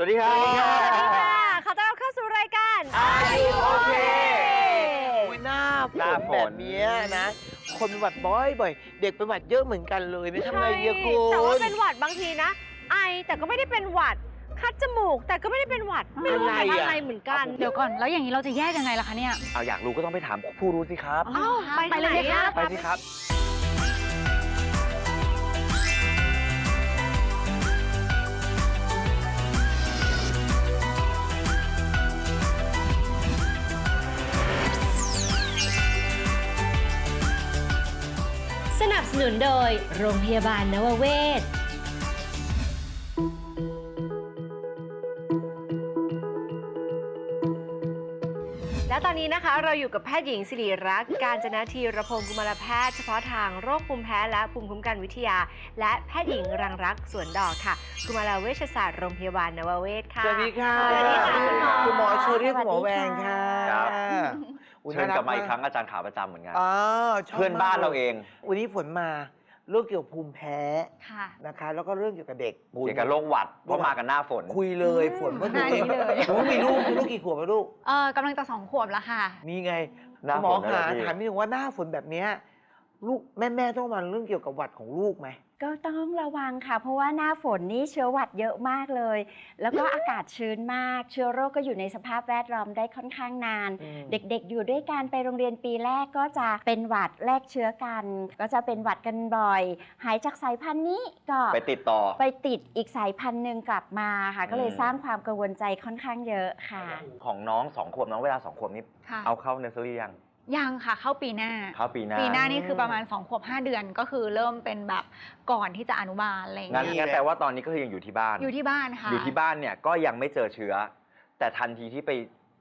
สวัสดีครับสวัสดีค่ะขอต้อนรับเข้าสู่รายการ Are you okay? โอ้ยหน้าฝหน้านฝน แบบเนี้ยนะ คนเป็นหวัดบ่อยบ่อยๆเด็กเป็นหวัดเยอะเหมือนกันเลยไม่ทำไงดีอะคุณ แต่ว่าเป็นหวัดบางทีนะ ไอแต่ก็ไม่ได้เป็นหวัด คัดจมูกแต่ก็ไม่ได้เป็นหวัด ไม่รู้ว่าเป็นอะไรเหมือนกัน เดี๋ยวก่อน แล้วอย่างนี้เราจะแยกยังไงล่ะคะเนี่ยเอาอยากรู้ก็ต้องไปถามผู้รู้สิครับ อ้าวไปไปเลยไหนไหมอะคะไปสิครับ นับสนุนโดย โรงพยาบาลนวเวศและตอนนี้นะคะเราอยู่กับแพทย์หญิงสิริรักษ์การจนาทีรพงศ์กุมารแพทย์เฉพาะทางโรคภูมิแพ้และภูมิคุ้มกันวิทยา และแพทย์หญิงรังรักษ์สวนดอกค่ะ กุมารเวชศาสตร์โรงพยาบาลนวเวศค่ะ สวัสดีค่ะ สวัสดีค่ะคุณหมอ คุณหมอเชอรี่คุณหมอแวงค่ะ ครับ อุ๊ยเชิญกลับมาอีกครั้งน่อาจารย์ขาประจำเหมือนกัน อ๋อชบเพื่อนบ้านเราเอง วันนี้ฝนมาเรื่องเกี่ยวกับภูมิแพ้ค่ะ นะคะ แล้วก็เรื่องเกี่ยวกับเด็กเกี่ยวกับโรคหวัดเพราะมากันหน้าฝน คุยเลยฝนก็หน้านี้เลย หนูมีลูกมีลูกกี่ขวบแล้วลูก เออกำลังจะสองขวบแล้วค่ะ นี่ไงหน้าคุณหมอฝนแล้วขาเหรอพี่ ถามนิดนึงว่าหน้าฝนแบบเนี้ย ลูกแม่แม่ๆต้องมาเรื่องเกี่ยวกับหวัดของลูกไหม ก็ต้องระวังค่ะ เพราะว่าหน้าฝนนี่เชื้อหวัดเยอะมากเลย แล้วก็ อากาศชื้นมาก เชื้อโรคก็อยู่ในสภาพแวดล้อมได้ค่อนข้างนาน อืม เด็กๆ อยู่ด้วยกันไปโรงเรียนปีแรกก็จะเป็นหวัดแลกเชื้อกัน ก็จะเป็นหวัดกันบ่อย หายจากสายพันธุ์นี้ก็ไปติดต่อ ไปติดอีกสายพันธุ์หนึ่งกลับมาค่ะ ก็เลยอืม สร้างความกังวลใจค่อนข้างเยอะค่ะ ของน้องสองขวบน้องเวลาสองขวบนี้ค่ะ เอาเข้าเนอร์เซอรี่ยัง ยังค่ะเข้าปีหน้า เข้าปีหน้าปีหน้านี่คือประมาณ2ขวบ5เดือนก็คือเริ่มเป็นแบบก่อนที่จะอนุบาลอะไรอย่างงั้นเงี้ยงั้นแปลว่าตอนนี้ก็คือยังอยู่ที่บ้าน อยู่ที่บ้านค่ะอยู่ที่บ้านเนี่ยก็ยังไม่เจอเชื้อ แต่ทันทีที่ไป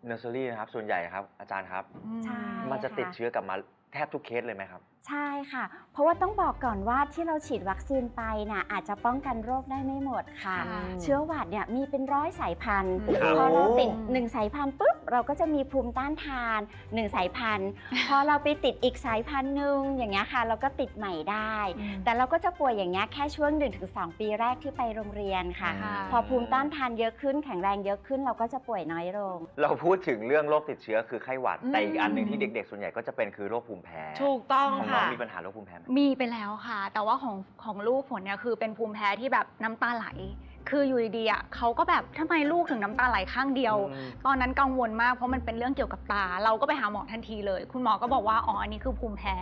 เนอร์เซอรี่นะครับ ส่วนใหญ่ครับ อาจารย์ครับอืมใช่ มันจะติดค่ะเชื้อกลับมาแทบทุกเคสเลยไหมครับ ใช่ค่ะ เพราะว่าต้องบอกก่อนว่าที่เราฉีดวัคซีนไปน่ะอาจจะป้องกันโรคได้ไม่หมดค่ะ ค่ะ เชื้อหวัดเนี่ยมีเป็นร้อยสายพันธุ์ โอ้โห พอเราติดหนึ่งสายพันธุ์ปุ๊บ เราก็จะมีภูมิต้านทานหนึ่งสายพันธุ์พอเราไปติดอีกสายพันธุ์หนึ่งอย่างเงี้ยค่ะ เราก็ติดใหม่ได้ แต่เราก็จะป่วยอย่างเงี้ยแค่ช่วง 1-2 ปีแรกที่ไปโรงเรียนค่ะค่ะพอภูมิต้านทานเยอะขึ้นแข็งแรงเยอะขึ้นเราก็จะป่วยน้อยลง เราพูดถึงเรื่องโรคติดเชื้อคือไข้หวัดอืมแต่อีกอันหนึ่งที่เด็ก ๆ ส่วนใหญ่ก็จะเป็นคือโรคภูมิแพ้ถูกต้องของน้องค่ะ มีปัญหาโรคภูมิแพ้ไหม มีไปแล้วค่ะ แต่ว่าของของลูกฝนเนี่ยคือเป็นภูมิแพ้ที่แบบน้ำตาไหล คืออยู่ดีๆอะเขาก็แบบทำไมลูกถึงน้ำตาไหลข้างเดียวอืมตอนนั้นกังวลมากเพราะมันเป็นเรื่องเกี่ยวกับตา เราก็ไปหาหมอทันทีเลย คุณหมอก็บอกว่าอ๋ออันนี้คือภูมิแพ้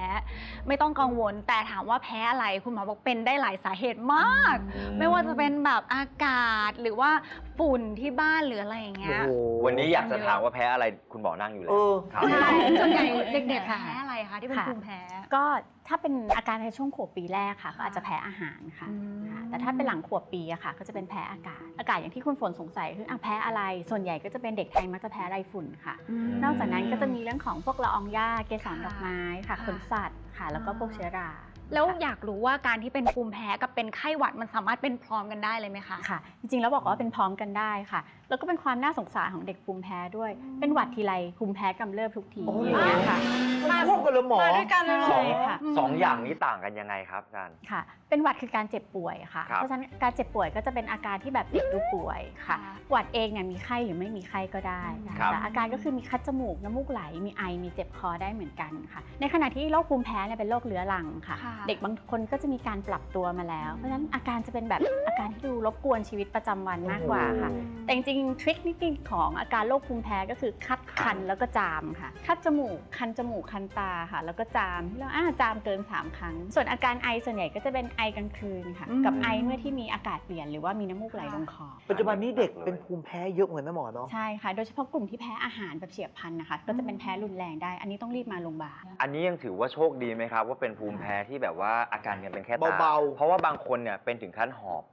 ไม่ต้องกังวล แต่ถามว่าแพ้อะไรคุณหมอบอกเป็นได้หลายสาเหตุมากอืมไม่ว่าจะเป็นแบบอากาศหรือว่าฝุ่นที่บ้านหรืออะไรอย่างเงี้โอ้ยโหวันนี้อยากจะถามว่าแพ้อะไรคุณหมอนั่งอยู่แล้เอวอครับใช่ส่วนใหญ่เด็กๆค่ะแพ้อะไร คะที่เป็นค่ะ ภูมิแพ้ ก็ถ้าเป็นอาการในช่วงขวบปีแรกค่ะ ก็อาจจะแพ้อาหารค่ะอืม ค่ะ แต่ถ้าเป็นหลังขวบปีอะค่ะ ก็จะเป็นแพ้อากาศ อากาศอย่างที่คุณฝนสงสัยคืออะแพ้อะไร ส่วนใหญ่ก็จะเป็นเด็กไทยมักจะแพ้ไรฝุ่นค่ะนอกจากนั้นก็จะมีเรื่องของพวกละอองหญ้าเกสรดอกไม้ค่ะค่ะขนสัตว์ค่ะ แล้วก็พวกเชื้อราแล้วอยากรู้ว่าการที่เป็นภูมิแพ้กับเป็นไข้หวัดมันสามารถเป็นพร้อมกันได้เลยไหมคะ ค่ะ จริงๆแล้วบอกว่าเป็นพร้อมกันได้ค่ะ แล้วก็เป็นความน่าสงสารของเด็กภูมิแพ้ด้วย เป็นหวัดทีไรภูมิแพ้กำเริบทุกทีโอ้โห อย่างเงี้ยค่ะมันควบกัน เลยหมอมาด้วยกันเลยเหรสอองค่ะ สองอย่างนี้ต่างกันยังไงครับอาจารย์ ค่ะ เป็นหวัดคือการเจ็บป่วยค่ะ ครับเพราะฉะนั้นการเจ็บป่วยก็จะเป็นอาการที่แบบเด็กดูป่วยค่ะค่ะหวัดเองเนี่ยมีไข้หรือไม่มีไข้ก็ได้นะครัคะบแต่อาการก็คือมีคัดจมูก น้ำมูกไหล มีไอ มีเจ็บคอได้เหมือนกันค่ะ ในขณะที่โรคภูมิแพ้เนี่ยเป็นโรคเรื้อรังค่ะ ค่ะ เด็กบางคนก็จะมีการปรับตัวมาแล้ว เพราะฉะนั้นอาการจะเป็นแบบอาการที่ดูรบกวนชีวิตประจำวันมากกว่าค่ะ แต่จริงๆทริคนิดนึงของอาการโรคภูมิแพ้ก็คือคัดคันแล้วก็จามค่ะ คัดจมูก คันจมูก คันตาค่ะ แล้วก็จามที่เราอ่าจามเกิน 3 ครั้ง ส่วนอาการไอส่วนใหญ่ก็จะเป็นไอกลางคืนค่ะอืมกับไอเมื่อที่มีอากาศเปลี่ยนหรือว่ามีน้ำมูกไหลลงคอ ปัจจุบันนี้เด็กเป็นภูมิแพ้เยอะเหมือนนะหมอเนาะ ใช่ค่ะ โดยเฉพาะกลุ่มที่แพ้อาหารแบบเฉียบพลันนะคะ ก็จะเป็นแพ้รุนแรงได้ อันนี้ต้องรีบมาโรงพยาบาล อันนี้ยังถือว่าโชคดีไหมครับ ว่าเป็นภูมิแพ้ที่แบบว่าอาการยังเป็นแค่ตาเบาๆ เพราะว่าบางคนเนี่ยเป็นถึงขั้นหอบ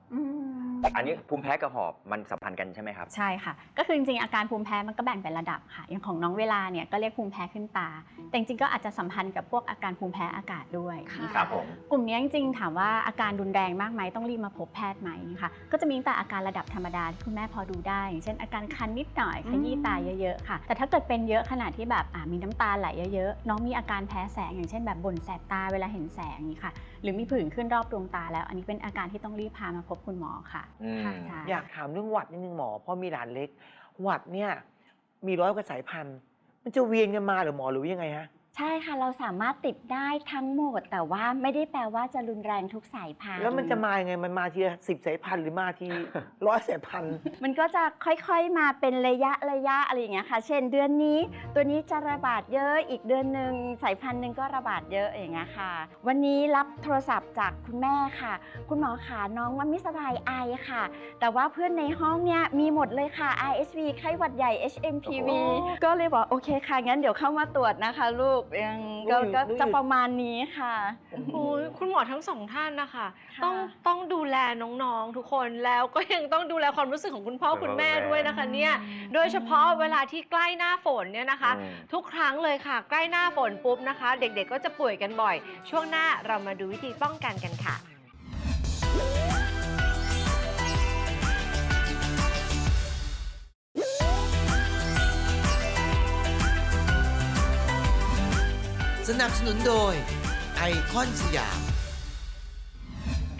อืมอันนี้ภูมิแพ้กับหอบมันสัมพันธ์กันใช่ไหมครับ ใช่ค่ะ ก็คือจริงๆอาการภูมิแพ้มันก็แบ่งเป็นระดับค่ะ อย่างของน้องเวลาเนี่ยก็เรียกภูมิแพ้ขึ้นตา แต่จริงๆก็อาจจะสัมพันธ์กับพวกอาการภูมิแพ้อากาศด้วยค่ะนะะครับผมกลุ่มนี้จริงๆถามว่าอาการรุนแรงมากไหมต้องรีบมาพบแพทย์ไหมนะคะก็จะมีตั้งแต่อาการระดับธรรมดาที่คุณแม่พอดูได้ อย่างเช่นอาการคันนิดหน่อยขยี้ตาเยอะๆค่ะ แต่ถ้าเกิดเป็นเยอะขนาดที่แบบอ่ามีน้ำตาไหลเยอะๆน้องมีอาการแพ้แสง อย่างเช่นแบบบ่นแสบตาเวลาเห็นแสงนี่ค่ะ หรือมีผื่นขึ้นรอบดวงตาแล้ว อันนี้เป็นอาการที่ต้องรีบพามาพบคุณหมอค่ะอืมใช่ อยากถามเรื่องหวัดนิดนึงหมอเพราะมีหลานเล็ก หวัดเนี่ย มีร้อยกว่าสายพันธุ์ มันจะเวียนกันมาหรือหมอหรือยังไงฮะ ใช่ค่ะเราสามารถติดได้ทั้งหมด แต่ว่าไม่ได้แปลว่าจะรุนแรงทุกสายพันธุ์แล้วมันจะมายังไงมันมาทีละสิบสายพันธุ์หรือมาทีร้อยสายพันธุ์มันก็จะค่อยๆมาเป็นระยะระยะอะไรอย่างเงี้ยค่ะ เช่นเดือนนี้ ตัวนี้จะระบาดเยอะอีกเดือนหนึ่งสายพันธุ์หนึ่งก็ระบาดเยอะอย่างเงี้ยค่ะ วันนี้รับโทรศัพท์จากคุณแม่ค่ะ คุณหมอขาน้องมันไม่สบายไอค่ะ แต่ว่าเพื่อนในห้องเนี่ยมีหมดเลยค่ะ RSV ไข้หวัดใหญ่ HMPV โอ้โหก็เลยบอกโอเคค่ะงั้นเดี๋ยวเข้ามาตรวจนะคะลูกยังก็ลูกอยู่ก็ลูกอยู่ จะประมาณนี้ค่ะ โอ้ยคุณหมอทั้งสองท่านนะคะ ค่ะ ต้องต้องดูแลน้องๆ ทุกคนแล้วก็ยังต้องดูแลความรู้สึกของคุณพ่อคุณแม่ด้วยนะคะเนี่ย โดยเฉพาะเวลาที่ใกล้หน้าฝนเนี่ยนะคะ อืม ทุกครั้งเลยค่ะ ใกล้หน้าฝนปุ๊บนะคะ เด็กๆก็จะป่วยกันบ่อย ช่วงหน้าเรามาดูวิธีป้องกันกันค่ะ นับสนุนโดยไอคอนสยาม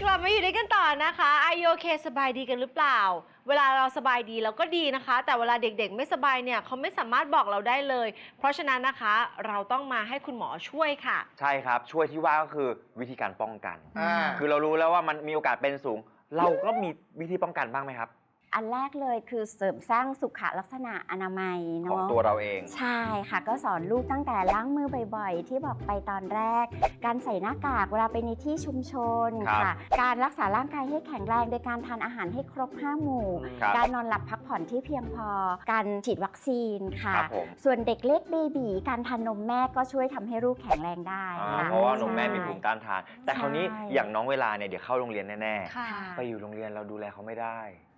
กลับมาอยู่ด้วยกันต่อนะคะไอโอเคสบายดีกันหรือเปล่า เวลาเราสบายดีเราก็ดีนะคะ แต่เวลาเด็กๆ ไม่สบายเนี่ยเขาไม่สามารถบอกเราได้เลย เพราะฉะนั้นนะคะเราต้องมาให้คุณหมอช่วยค่ะ ใช่ครับ ช่วยที่ว่าก็คือวิธีการป้องกัน อ่า คือเรารู้แล้วว่ามันมีโอกาสเป็นสูง เราก็มีวิธีป้องกันบ้างไหมครับ อันแรกเลยคือเสริมสร้างสุขลักษณะอนามัยของเนาะตัวเราเอง ใช่ค่ะ ก็สอนลูกตั้งแต่ล้างมือบ่อยๆ ที่บอกไปตอนแรก การใส่หน้ากากเวลาไปในที่ชุมชนครับค่ะ การรักษาร่างกายให้แข็งแรงโดยการทานอาหารให้ครบ5หมู่ ครับ การนอนหลับพักผ่อนที่เพียงพอ การฉีดวัคซีนค่ะ ครับผมส่วนเด็กเล็กเบบีการทานนมแม่ก็ช่วยทำให้ลูกแข็งแรงได้อ่าค่ะ เพราะว่านมแม่มีใช่ภูมิต้านทาน แต่คราวนี้ใช่ อย่างน้องเวลาเนี่ยเดี๋ยวเข้าโรงเรียนแน่ค่ะ ๆ ไปอยู่โรงเรียนเราดูแลเขาไม่ได้อืม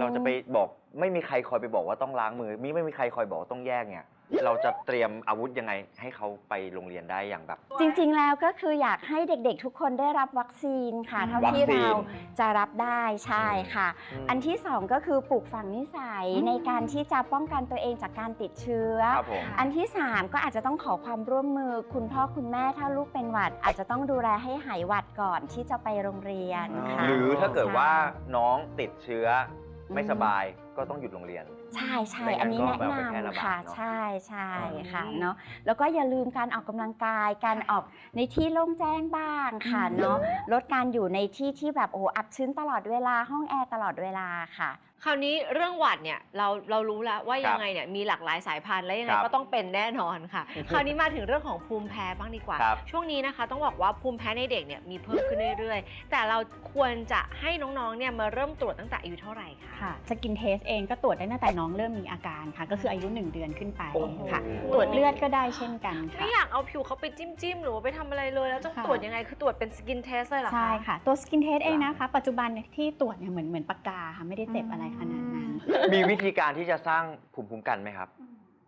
เราจะไปบอกไม่มีใครคอยไปบอกว่าต้องล้างมือมิไม่มีใครคอยบอกว่าต้องแยกเนี่ย เราจะเตรียมอาวุธยังไง ให้เขาไปโรงเรียนได้อย่างแบบ จริงๆ แล้วก็คืออยากให้เด็กๆ ทุกคนได้รับวัคซีนค่ะ เท่าที่วัคซีนเราจะรับได้ใช่ค่ะ อืมอันที่สองก็คือปลูกฝังนิสัยในการที่จะป้องกันตัวเองจากการติดเชื้อ ครับผม อันที่3ก็อาจจะต้องขอความร่วมมือ คุณพ่อคุณแม่ถ้าลูกเป็นหวัด อาจจะต้องดูแลให้หายหวัดก่อนที่จะไปโรงเรียนค่ะ หรือถ้าเกิดใช่ว่าน้องติดเชื้ออมไม่สบาย ก็ต้องหยุดโรงเรียน ใช่ใช่ไม่งั้นอันนี้ก็แนะแบบไปแพร่ระนำบาดค่ะเนอะใช่ใช่อืมค่ะเนาะแล้วก็อย่าลืมการออกกำลังกายการออกในที่โล่งแจ้งบ้างค่ะเนาะลดการอยู่ในที่ที่แบบโอ้อับชื้นตลอดเวลาห้องแอร์ตลอดเวลาค่ะ คราวนี้เรื่องหวัดเนี่ยเราเรารู้แล้วว่าครับยังไงเนี่ยมีหลากหลายสายพันธุ์และยังไงครับก็ต้องเป็นแน่นอนค่ะ คราวนี้มาถึงเรื่องของภูมิแพ้บ้างดีกว่าครับช่วงนี้นะคะ ต้องบอกว่าภูมิแพ้ในเด็กเนี่ยมีเพิ่มขึ้นเรื่อยๆ แต่เราควรจะให้น้องๆเนี่ยมาเริ่มตรวจตั้งแต่อายุเท่าไหร่คะค่ะสกินเทสเองก็ตรวจได้ตั้งแต่น้องเริ่มมีอาการค่ะ ก็คืออายุ 1 เดือนขึ้นไปโอ้โหค่ะ ตรวจเลือดก็ได้เช่นกันค่ะ ไม่อยากเอาผิวเขาไปจิ้มจิ้มๆหรือว่าไปทำอะไรเลย แล้วต้องค่ะตรวจยังไง คือตรวจเป็นสกินเทสเลยเหรอคะ ใช่ค่ะ ตัวสกินเทสเองนะคะ ปัจจุบันเนี่ยที่ตรวจเนี่ยเหมือนเหมือนปากกาค่ะ ไม่ได้เจ็บอะไรขนาดนั้น มีวิธีการที่จะสร้างภูมิคุ้มกันไหมครับ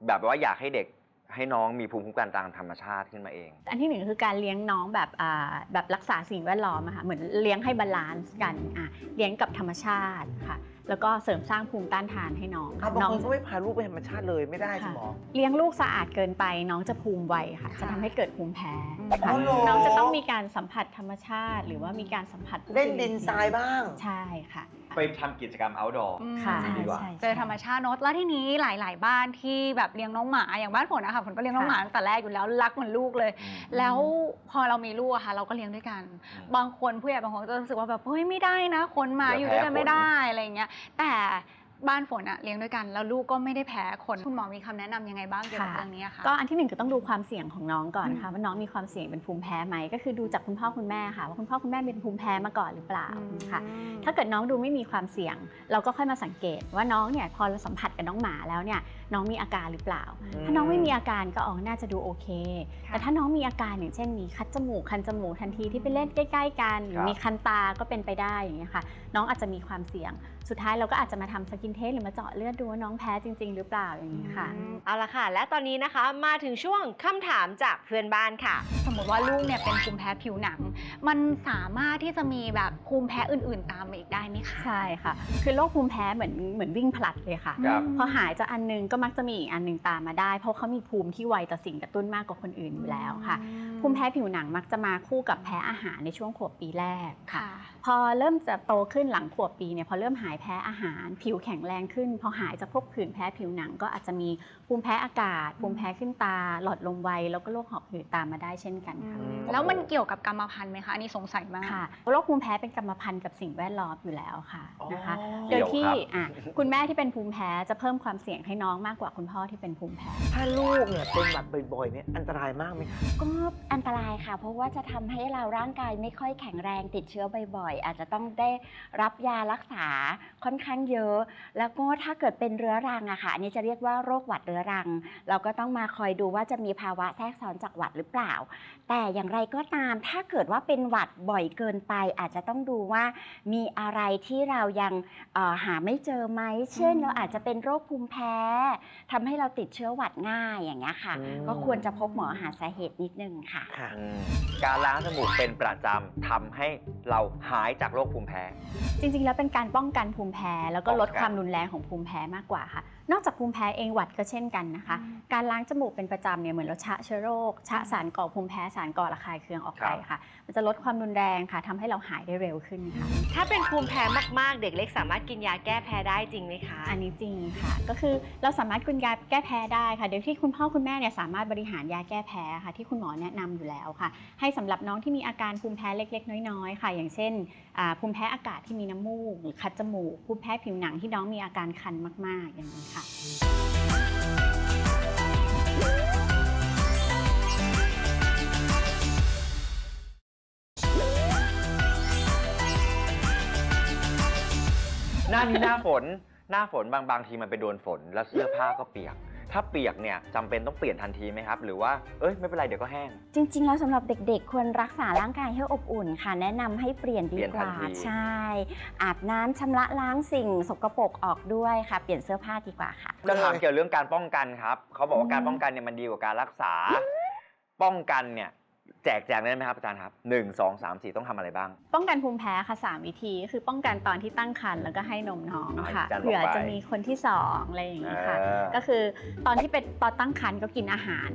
แบบว่าอยากให้เด็กให้น้องมีภูมิคุ้มกันตามธรรมชาติขึ้นมาเอง อันที่หนึ่งคือการเลี้ยงน้องแบบอ่าแบบรักษาสิ่งแวดล้อมอะค่ะ เหมือนเลี้ยงให้บาลานซ์กันอะเลี้ยงกับธรรมชาติค่ะ แล้วก็เสริมสร้างภูมิต้านทานให้น้องอะค่ะบางน้องคนก็ไม่พาลูกไปธรรมชาติเลยไม่ได้ใช่ไหมหมอ เลี้ยงลูกสะอาดเกินไป น้องจะภูมิไวค่ะ ค่ะจะทำให้เกิดภูมิแพ้อ๋ค่ะอเหรอ น้องจะต้องมีการสัมผัสธรรมชาติ หรือว่ามีการสัมผัสผู้เล่นอื่ดินทรายบ้าง ใช่ค่ะไปทำกิจกรรม outdoor ค่ะ ใช่ดีกว่า ใช่เจอธรรมชาติเนอะแล้วที่นี้หลาย ๆ บ้านที่แบบเลี้ยงน้องหมาอย่างบ้านฝนนะคะฝนก็เลี้ยงน้องหมาตั้งแต่แรกอยู่แล้วรักเหมือนลูกเลย อืม แล้วพอเรามีลูกอะค่ะ เราก็เลี้ยงด้วยกัน บางคนผู้ใหญ่บางคนก็จะรู้สึกว่าแบบเฮ้ยไม่ได้นะ คนมาเดี๋อยวยู่ด้วยกันแพ้ไม่ขนได้อะไรอย่างเงี้ยแต่ บ้านฝนอะเลี้ยงด้วยกัน แล้วลูกก็ไม่ได้แพ้คนคุณหมอมีคำแนะนำยังไงบ้างเกี่ยวกับค่ะ เรื่องนี้อะคะก็อันที่หนึ่งคือต้องดูความเสี่ยงของน้องก่อนค่ะว่าน้องมีความเสี่ยงเป็นภูมิแพ้ไหมก็คือดูจากคุณพ่อคุณแม่ค่ะว่าคุณพ่อคุณแม่เป็นภูมิแพ้มาก่อนหรือเปล่าค่ะถ้าเกิดน้องดูไม่มีความเสี่ยง เราก็ค่อยมาสังเกตว่าน้องเนี่ยพอเราสัมผัสกับน้องหมาแล้วเนี่ยน้องมีอาการหรือเปล่า ถ้าน้องไม่มีอาการก็อ๋อน่าจะดูโอเคแต่ถ้าน้องมีอาการอย่างเช่นมีคัดจมูกคันจมูกทันทีที่ไปเล่นใกล้ ๆ กันหรือครับมีคันตาก็เป็นไปได้อย่างเงี้ยค่ะ น้องอาจจะมีความเสี่ยง สุดท้ายเราก็อาจจะมาทำสกินเทสหรือมาเจาะเลือดดูว่าน้องแพ้จริง ๆ หรือเปล่าอย่างนี้ค่ะ เอาละค่ะ และตอนนี้นะคะมาถึงช่วงคำถามจากเพื่อนบ้านค่ะ สมมติว่าลูกเนี่ยเป็นภูมิแพ้ผิวหนัง มันสามารถที่จะมีแบบภูมิแพ้อื่น ๆ ตามมาอีกได้ไหมคะ ใช่ค่ะ คือโรคภูมิแพ้เหมือนเหมือนวิ่งผลัดเลยค่ะ ครับ พอหายจากอันหนึงก็มักจะมีอีกอันหนึงตามมาได้ เพราะเขามีภูมิที่ไวต่อสิ่งกระตุ้นมากกว่าคนอื่นอยู่แล้วค่ะ ภูมิแพ้ผิวหนังมักจะมาคู่กับแพ้อาหารในช่วงขวบปีแรกค่ะ ค่ะ พอเริ่มจะโตขึ้นหลังขวบปีเนี่ยพอเริ่มหายแพ้อาหาร ผิวแข็งแรงขึ้น พอหายจากพวกผื่นแพ้ผิวหนังก็อาจจะมีภูมิแพ้อากาศ ภูมิแพ้ขึ้นตา หลอดลมไว แล้วก็โรคหอบหืดตามมาได้เช่นกันค่ะแล้วมันเกี่ยวกับกรรมพันธุ์ไหมคะอันนี้สงสัยมากค่ะโรคภูมิแพ้เป็นกรรมพันธุ์กับสิ่งแวดล้อมอยู่แล้วค่ะนะคะอ๋อโดยที่เกี่ยวครับอะคุณแม่ที่เป็นภูมิแพ้จะเพิ่มความเสี่ยงให้น้องมากกว่าคุณพ่อที่เป็นภูมิแพ้ถ้าลูกเนี่ยเป็นหวัดบ่อยๆเนี่ยอันตรายมากไหมคะก็อันตรายค่ะ เพราะว่าจะทำให้เราร่างกายไม่ค่อยแข็งแรงติดเชื้อบ่อยๆ อาจจะต้องได้รับยารักษาค่อนข้างเยอะ แล้วก็ถ้าเกิดเป็นเรื้อรังอะค่ะ อันนี้จะเรียกว่าโรคหวัดเรื้อรัง เราก็ต้องมาคอยดูว่าจะมีภาวะแทรกซ้อนจากหวัดหรือเปล่า แต่อย่างไรก็ตาม ถ้าเกิดว่าเป็นหวัดบ่อยเกินไป อาจจะต้องดูว่ามีอะไรที่เรายังเอ่อหาไม่เจอไหม เช่น เราอาจจะเป็นโรคภูมิแพ้ทำให้เราติดเชื้อหวัดง่ายอย่างเงี้ยค่ะอืมก็ควรจะพบหมอหาสาเหตุนิดนึงค่ะค่ะอืมการล้างจมูกเป็นประจำทำให้เราหายจากโรคภูมิแพ้ จริง ๆ แล้วเป็นการป้องกันภูมิแพ้ แล้วก็ลดความรุนแรงของภูมิแพ้มากกว่าค่ะ นอกจากภูมิแพ้เองหวัดก็เช่นกันนะคะ การล้างจมูกเป็นประจำเนี่ยเหมือนเราชะเชื้อโรค ชะสารก่อภูมิแพ้สารก่อระคายเคืองออกไปค่ะ มันจะลดความรุนแรงค่ะทำให้เราหายได้เร็วขึ้นค่ะ ถ้าเป็นภูมิแพ้มากๆ เด็กเล็กสามารถกินยาแก้แพ้ได้จริงไหมคะ อันนี้จริงค่ะ ก็คือเราสามารถกินยาแก้แพ้ได้ค่ะโดยที่คุณพ่อคุณแม่เนี่ยสามารถบริหารยาแก้แพ้ค่ะที่คุณหมอแนะนำอยู่แล้วค่ะ ให้สำหรับน้องที่มีอาการภูมิแพ้เล็ก ๆ น้อยๆ ค่ะ อย่างเช่นอ่าภูมิแพ้อากาศที่มีน้ำมูกหรือคัดจมูกภูมิแพ้ผิวหนังที่น้องมีอาการคันมากๆอย่างนี้ค่ะหน้านี้หน้าฝน หน้าฝนบางบางทีมันไปโดนฝน แล้วเสื้อผ้าก็เปียก ถ้าเปียกเนี่ยจำเป็นต้องเปลี่ยนทันทีไหมครับ หรือว่าเอ้ยไม่เป็นไรเดี๋ยวก็แห้ง จริง ๆ แล้วสำหรับเด็กๆ ควรรักษาร่างกายให้อบอุ่นค่ะ แนะนำให้เปลี่ยนดีเปลี่ยนกทันว่าที ใช่ อาบน้ำชำระล้างสิ่งสกปรกออกด้วยค่ะ เปลี่ยนเสื้อผ้าดีกว่าค่ะ จะถามเกี่ยวเรื่องการป้องกันครับเขาบอกว่าการป้องกันเนี่ยมันดีกว่าการรักษา ป้องกันเนี่ย แจกแจงได้ไหมครับอาจารย์ครับหนึ่งสองสามสี่ต้องทำอะไรบ้าง ป้องกันภูมิแพ้ค่ะ 3 วิธีก็คือป้องกันตอนที่ตั้งครรภ์แล้วก็ให้นมน้องค่ะอาจารย์บอกเผื่อไปจะมีคนที่สองอะไรอย่างนี้ค่ะ เออ ก็คือตอนที่เป็นตอนตั้งครรภ์ก็กินอาหาร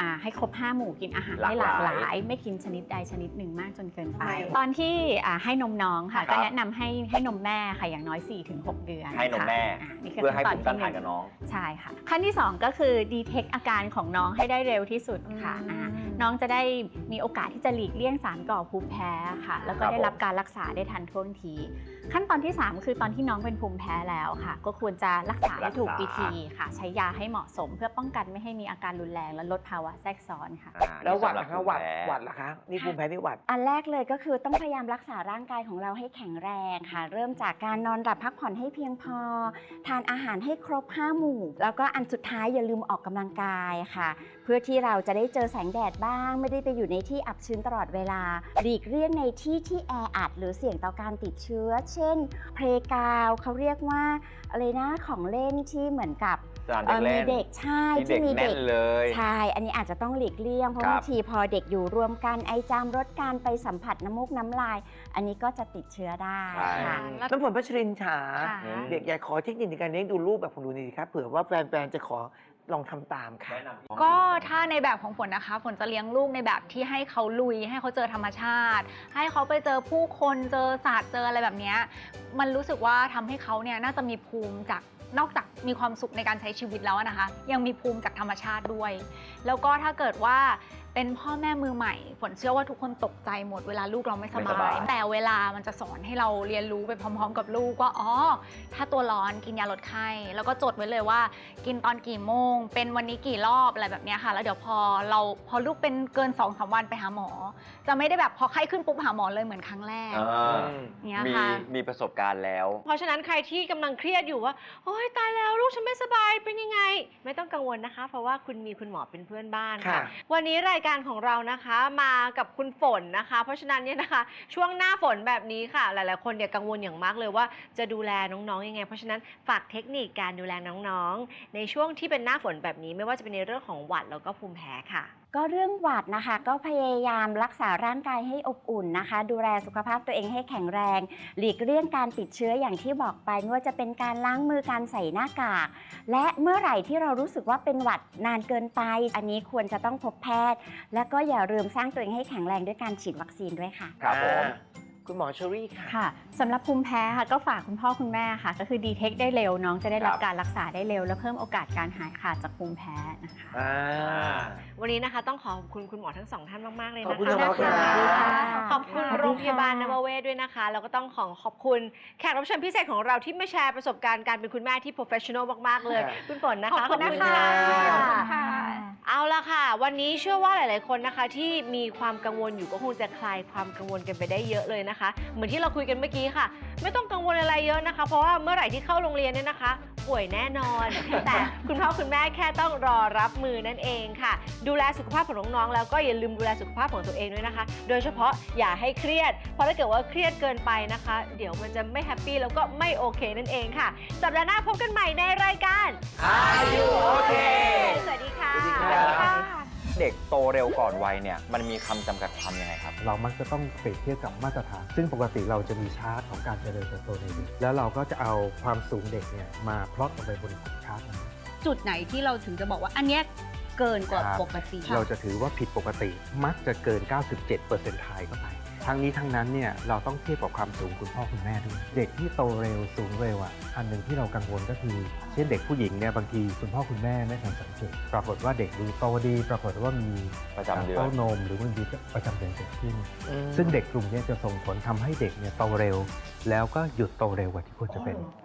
อ่าให้ครบ5หมู่กินอาหารให้หลากหหลากหลาลายยไม่กินชนิดใดชนิดหนึ่งมากจนเกินไป ใช่ ตอนที่อ่าให้นมน้องค่ะ ครับก็แนะนำให้ให้นมแม่ค่ะอย่างน้อย 4-6 เดือนให้นมแม่ ค่ะานี่คืเพื่อให้ขั้ภูนมิตต้าอนนทานที่หกับนึ่งน้อง ใช่ค่ะ ขั้นที่ 2 ก็คือดีเทคอาการของน้องให้ได้เร็วที่สุดค่ะอ่า น้องจะได้มีโอกาสที่จะหลีกเลี่ยงสารก่อภูมิแพ้ค่ะ แล้วก็ครับได้รับการรักษาได้ทันท่วงที ขั้นตอนที่ 3 คือตอนที่น้องเป็นภูมิแพ้แล้วค่ะ ก็ควรจะรักษาให้ถูกวิธีค่ะ ใช้ยาให้เหมาะสม เพื่อป้องกันไม่ให้มีอาการรุนแรงและลดภาวะแทรกซ้อนค่ะอ่าแล้วหวัดนี่นะสำคะบหวัดภูมิแพ้หวัดล่ะคะ นี่ภูมิแพ้นี่หวัด อันแรกเลยก็คือต้องพยายามรักษาร่างกายของเราให้แข็งแรงค่ะ เริ่มจากการนอนหลับพักผ่อนให้เพียงพอ ทานอาหารให้ครบ5หมู่ แล้วก็อันสุดท้ายอย่าลืมออกกำลังกายค่ะเพื่อที่เราจะได้เจอแสงแดดบ้าง ไม่ได้ไปอยู่ในที่อับชื้นตลอดเวลา หลีกเลี่ยงในที่ที่แออัดหรือเสี่ยงต่อการติดเชื้อ เช่น เพลกาวเขาเรียกว่าอะไรนะของเล่นที่เหมือนกับสนามเอ่เด็อกเล่นมีเด็กใช่ที่เด็กที่มีแน่เด็นก เลย ใช่ อันนี้อาจจะต้องหลีกเลี่ยง เพราะครับ บางทีพอเด็กอยู่รวมกันไอจามรดการไปสัมผัสน้ำมูกน้ำลาย อันนี้ก็จะติดเชื้อได้ใช่ค่ะ แล้ว น้ำฝนพัชรินฉาค่ะอืมเด็กอยากขอเทคนิคในการเลี้ยงดูลูกแบบของหนูนี่ครับเผื่อว่าแฟนๆจะขอ ลองทำตามค่ะก็ถ้าในแบบของฝนนะคะ ฝนจะเลี้ยงลูกในแบบที่ให้เขาลุย ให้เขาเจอธรรมชาติ ให้เขาไปเจอผู้คนเจอสัตว์เจออะไรแบบเนี้ยมันรู้สึกว่าทำให้เขาเนี่ยน่าจะมีภูมิจากนอกจากมีความสุขในการใช้ชีวิตแล้วนะคะ ยังมีภูมิจากธรรมชาติด้วย แล้วก็ถ้าเกิดว่าเป็นพ่อแม่มือใหม่ฝนเชื่อว่าทุกคนตกใจหมดเวลาลูกเราไม่สไม่สบาบาย ย แต่เวลามันจะสอนให้เราเรียนรู้ไปพร้อม ๆ กับลูกว่าอ๋อถ้าตัวร้อนกินยาลดไข้ แล้วก็จดไว้เลยว่า กินตอนกี่โมง เป็นวันนี้กี่รอบอะไรแบบเนี้ยค่ะ แล้วเดี๋ยวพอเราพอลูกเป็นเกิน2อสวันไปหาหมอ จะไม่ได้แบบพอไข้ขึ้นปุ๊บหาหมอเลยเหมือนครั้งแรกอ่าเนี่ยมีค่ะ มีประสบการณ์แล้ว เพราะฉะนั้นใครที่กำลังเครียดอยู่ว่าโอ๊ยตายแล้วแล้วลูกฉันไม่สบายเป็นยังไง ไม่ต้องกังวลนะคะ เพราะว่าคุณมีคุณหมอเป็นเพื่อนบ้านค่ะ ค่ะ วันนี้รายการของเรานะคะมากับคุณฝนนะคะ เพราะฉะนั้นเนี่ยนะคะ ช่วงหน้าฝนแบบนี้ค่ะ หลาย ๆ คนเนี่ยกังวลอย่างมากเลยว่าจะดูแลน้อง ๆ ยังไง เพราะฉะนั้นฝากเทคนิคการดูแลน้อง ๆ ในช่วงที่เป็นหน้าฝนแบบนี้ไม่ว่าจะเป็นในเรื่องของหวัดแล้วก็ภูมิแพ้ค่ะ ก็เรื่องหวัดนะคะ ก็พยายามรักษาร่างกายให้อบอุ่นนะคะ ดูแลสุขภาพตัวเองให้แข็งแรง หลีกเลี่ยงการติดเชื้ออย่างที่บอกไปไม่ว่าจะเป็นการล้างมือการใส่หน้ากาก และเมื่อไหร่ที่เรารู้สึกว่าเป็นหวัดนานเกินไป อันนี้ควรจะต้องพบแพทย์ และก็อย่าลืมสร้างตัวเองให้แข็งแรงด้วยการฉีดวัคซีนด้วยค่ะ ครับผม คุณหมอเชอรี่ค่ะ ค่ะสำหรับภูมิแพ้ค่ะก็ฝากคุณพ่อคุณแม่ค่ะ ก็คือดีเทคได้เร็วน้องจะได้รับครับ การรักษาได้เร็ว และเพิ่มโอกาสการหายขาดจากภูมิแพ้นะคะ อ่า วันนี้นะคะต้องขอบคุณคุณหมอทั้งสองท่านมาก ๆ เลยขอบนะคุณคะครับขอบคุณโรงพยาบาลนวเวศด้วยนะคะ แล้วก็ต้องขอขอบคุณแขกรับเชิญพิเศษของเราที่มาแชร์ประสบการณ์การเป็นคุณแม่ที่ professional มาก ๆ เลยค่ะคุณฝนนะคะขอบคุณนะคะ ขอบคุณขอบคุณค่ะ เอาละค่ะ วันนี้เชื่อว่าหลาย ๆ คนนะคะ ที่มีความกังวลอยู่ก็คงจะคลายความกังวลกันไปได้เยอะเลยนะคะ เหมือนที่เราคุยกันเมื่อกี้ค่ะ ไม่ต้องกังวลอะไรเยอะนะคะ เพราะว่าเมื่อไหร่ที่เข้าโรงเรียนเนี่ยนะคะ ป่วยแน่นอน แต่คุณพ่อคุณแม่แค่ต้องรอรับมือนั่นเองค่ะ ดูแลสุขภาพของน้องๆแล้วก็อย่าลืมดูแลสุขภาพของตัวเองด้วยนะคะ โดยเฉพาะอย่าให้เครียด เพราะถ้าเกิดว่าเครียดเกินไปนะคะ เดี๋ยวมันจะไม่แฮปปี้แล้วก็ไม่โอเคนั่นเองค่ะ สัปดาห์หน้าพบกันใหม่ในรายการ Are you okay? สวัสดีค่ะ สวัสดีครับ เด็กโตเร็วก่อนวัยเนี่ยมันมีคำจำกัดความยังไงครับ เรามักจะต้องเปรียบเทียบกับมาตรฐาน ซึ่งปกติเราจะมีชาร์ตของการเจริญเติบโตในเด็กแล้วเราก็จะเอาความสูงเด็กเนี่ยมาพลอตลงไปบนชาร์ตนั้น จุดไหนที่เราถึงจะบอกว่าอันเนี้ยเกินกว่าครับ ปกติ เราจะถือว่าผิดปกติมักจะเกิน 97%ทายเข้าไป ทั้งนี้ทั้งนั้นเนี่ยเราต้องเทียบกับความสูงคุณพ่อคุณแม่ด้วย เด็กที่โตเร็วสูงเร็วอะอันหนึ่งที่เรากังวลก็คือ เช่นเด็กผู้หญิงเนี่ยบางทีคุณพ่อคุณแม่ไม่ทันสังเกตปรากฏว่าเด็กดูโตดี ปรากฏว่ามีประจำเดือนเต้านมหรือมันมีประจำเดือนเกิดขึ้น ซึ่งเด็กกลุ่มเนี้จะส่งผลทำให้เด็กเนี่ยโตเร็ว แล้วก็หยุดโตเร็วกว่าที่ควรจะเป็น